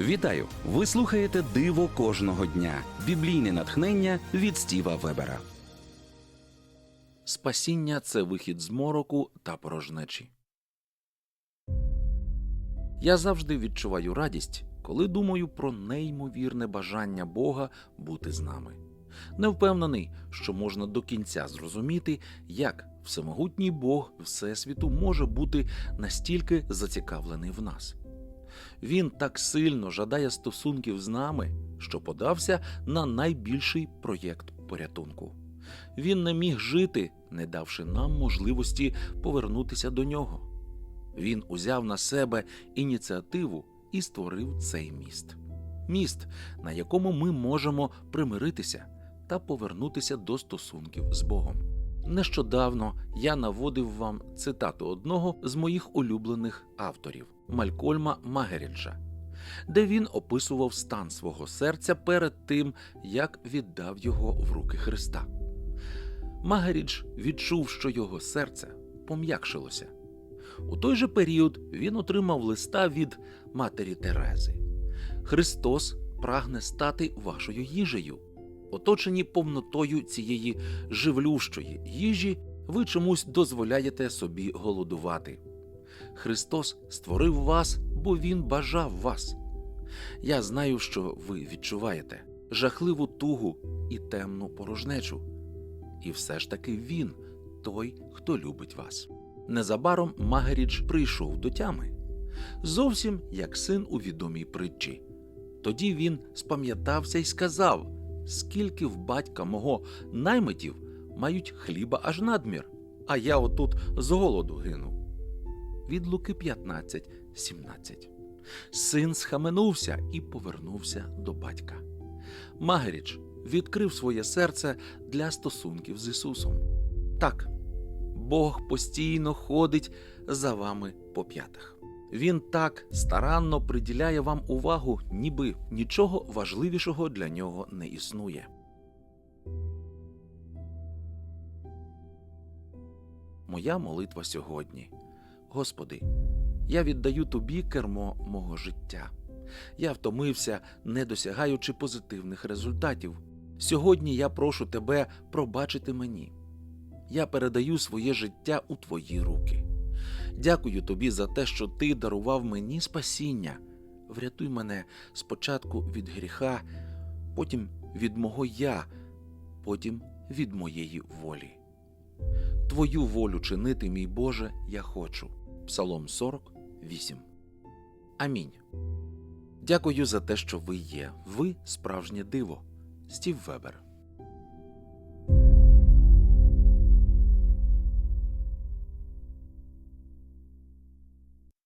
Вітаю! Ви слухаєте Диво кожного дня. Біблійне натхнення від Стіва Вебера. Спасіння це вихід з мороку та порожнечі. Я завжди відчуваю радість, коли думаю про неймовірне бажання Бога бути з нами. Не впевнений, що можна до кінця зрозуміти, як всемогутній Бог Всесвіту може бути настільки зацікавлений в нас. Він так сильно жадає стосунків з нами, що подався на найбільший проєкт порятунку. Він не міг жити, не давши нам можливості повернутися до нього. Він узяв на себе ініціативу і створив цей міст. Міст, на якому ми можемо примиритися та повернутися до стосунків з Богом. Нещодавно я наводив вам цитату одного з моїх улюблених авторів Малькольма Магеріджа, де він описував стан свого серця перед тим, як віддав його в руки Христа. Магерідж відчув, що його серце пом'якшилося. У той же період він отримав листа від матері Терези. Христос прагне стати вашою їжею. Оточені повнотою цієї живлющої їжі, ви чомусь дозволяєте собі голодувати. Христос створив вас, бо Він бажав вас. Я знаю, що ви відчуваєте жахливу тугу і темну порожнечу. І все ж таки Він той, хто любить вас. Незабаром Магерідж прийшов до тями, зовсім як син у відомій притчі. Тоді він спам'ятався і сказав, скільки в батька мого наймитів мають хліба аж надмір, а я отут з голоду гину. Від Луки 15, 17. Син схаменувся і повернувся до батька. Магерідж відкрив своє серце для стосунків з Ісусом. Так, Бог постійно ходить за вами по п'ятах. Він так старанно приділяє вам увагу, ніби нічого важливішого для нього не існує. Моя молитва сьогодні. Господи, я віддаю тобі кермо мого життя. Я втомився, не досягаючи позитивних результатів. Сьогодні я прошу тебе пробачити мені. Я передаю своє життя у твої руки. Дякую тобі за те, що ти дарував мені спасіння. Врятуй мене спочатку від гріха, потім від мого я, потім від моєї волі. Твою волю чинити, мій Боже, я хочу. Псалом 48. Амінь. Дякую за те, що ви є. Ви справжнє диво. Стів Вебер.